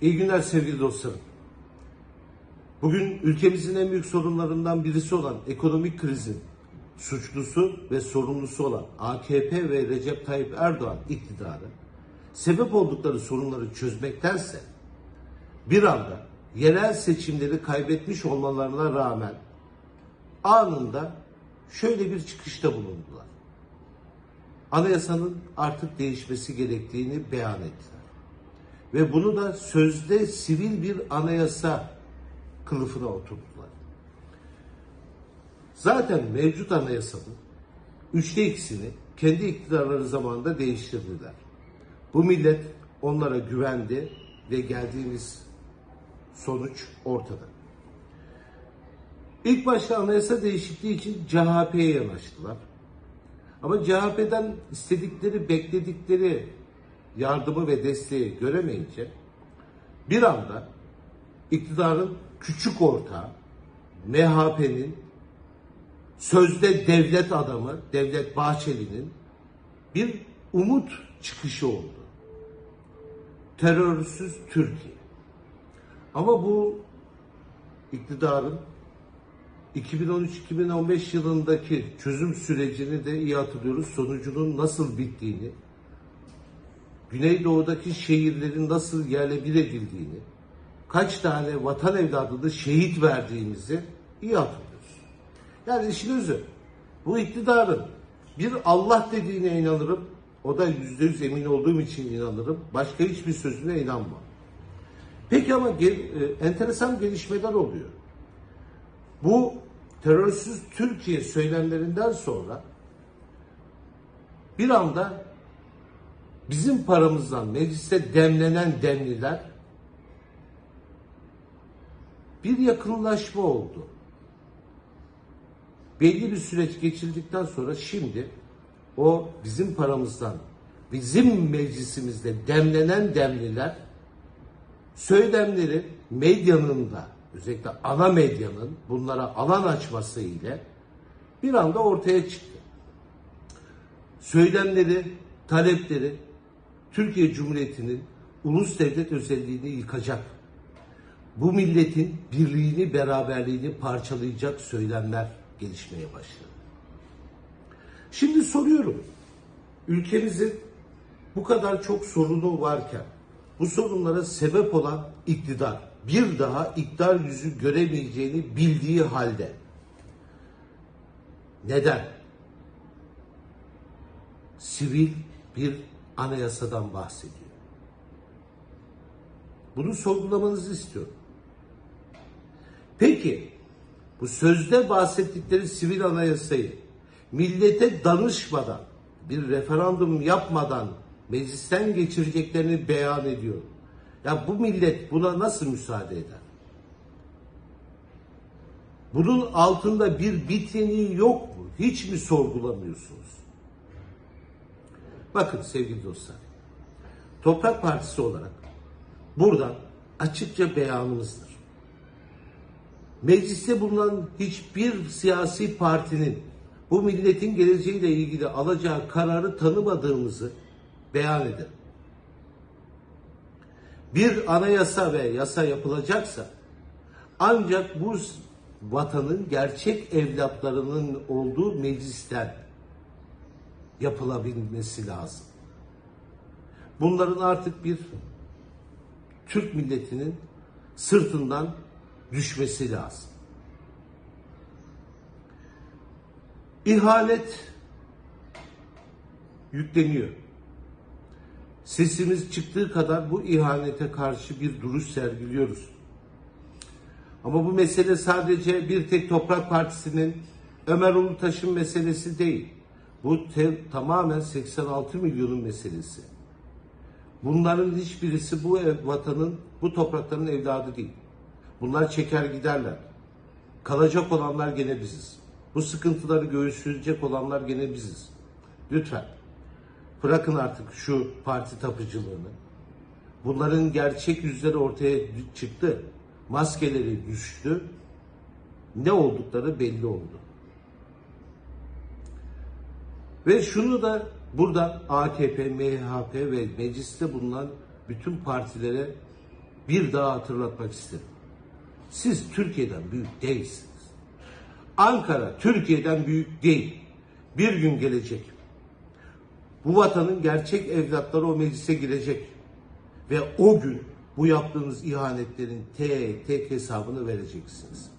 İyi günler sevgili dostlarım. Bugün ülkemizin en büyük sorunlarından birisi olan ekonomik krizin suçlusu ve sorumlusu olan AKP ve Recep Tayyip Erdoğan iktidarı sebep oldukları sorunları çözmektense bir anda yerel seçimleri kaybetmiş olmalarına rağmen anında şöyle bir çıkışta bulundular. Anayasanın artık değişmesi gerektiğini beyan ettiler. Ve bunu da sözde sivil bir anayasa kılıfına oturttular. Zaten mevcut anayasanın üçte ikisini kendi iktidarları zamanında değiştirdiler. Bu millet onlara güvendi ve geldiğimiz sonuç ortada. İlk başta anayasa değişikliği için CHP'ye yanaştılar. Ama CHP'den istedikleri, bekledikleri yardımı ve desteği göremeyince bir anda iktidarın küçük ortağı MHP'nin sözde devlet adamı Devlet Bahçeli'nin bir umut çıkışı oldu. Terörsüz Türkiye. Ama bu iktidarın 2013-2015 yılındaki çözüm sürecini de iyi hatırlıyoruz. Sonucunun nasıl bittiğini, Güneydoğu'daki şehirlerin nasıl yerle bir edildiğini, kaç tane vatan evladını şehit verdiğimizi iyi hatırlıyoruz. Yani işin özü, bu iktidarın bir Allah dediğine inanırım, o da yüzde yüz emin olduğum için inanırım, başka hiçbir sözüne inanmam. Peki ama gel, e, enteresan gelişmeler oluyor. Bu terörsüz Türkiye söylemlerinden sonra bir anda bizim paramızdan mecliste demlenen demliler bir yakınlaşma oldu. Belli bir süreç geçildikten sonra şimdi o bizim paramızdan bizim meclisimizde demlenen demliler söylemleri medyanın da özellikle ana medyanın bunlara alan açması ile bir anda ortaya çıktı. Söylemleri, talepleri Türkiye Cumhuriyeti'nin ulus devlet özelliğini yıkacak. Bu milletin birliğini, beraberliğini parçalayacak söylemler gelişmeye başladı. Şimdi soruyorum. Ülkemizin bu kadar çok sorunu varken bu sorunlara sebep olan iktidar bir daha iktidar yüzü göremeyeceğini bildiği halde neden sivil bir anayasadan bahsediyor? Bunu sorgulamanızı istiyorum. Peki bu sözde bahsettikleri sivil anayasayı millete danışmadan, bir referandum yapmadan meclisten geçireceklerini beyan ediyor. Ya bu millet buna nasıl müsaade eder? Bunun altında bir biteni yok mu? Hiç mi sorgulamıyorsunuz? Bakın sevgili dostlar. Toprak Partisi olarak buradan açıkça beyanımızdır. Mecliste bulunan hiçbir siyasi partinin bu milletin geleceğiyle ilgili alacağı kararı tanımadığımızı beyan ederim. Bir anayasa ve yasa yapılacaksa ancak bu vatanın gerçek evlatlarının olduğu meclisten yapılabilmesi lazım. Bunların artık bir Türk milletinin sırtından düşmesi lazım. İhanet yükleniyor. Sesimiz çıktığı kadar bu ihanete karşı bir duruş sergiliyoruz. Ama bu mesele sadece bir tek Toprak Partisi'nin Ömer Ulutaş'ın meselesi değil. Bu te- tamamen 86 milyonun meselesi. Bunların hiçbirisi bu ev, vatanın, bu toprakların evladı değil. Bunlar çeker giderler. Kalacak olanlar gene biziz. Bu sıkıntıları göğüsleyecek olanlar gene biziz. Lütfen. Bırakın artık şu parti tapıcılığını. Bunların gerçek yüzleri ortaya çıktı. Maskeleri düştü. Ne oldukları belli oldu. Ve şunu da buradan AKP, MHP ve mecliste bulunan bütün partilere bir daha hatırlatmak isterim. Siz Türkiye'den büyük değilsiniz. Ankara Türkiye'den büyük değil. Bir gün gelecek. Bu vatanın gerçek evlatları o meclise girecek. Ve o gün bu yaptığınız ihanetlerin tek tek hesabını vereceksiniz.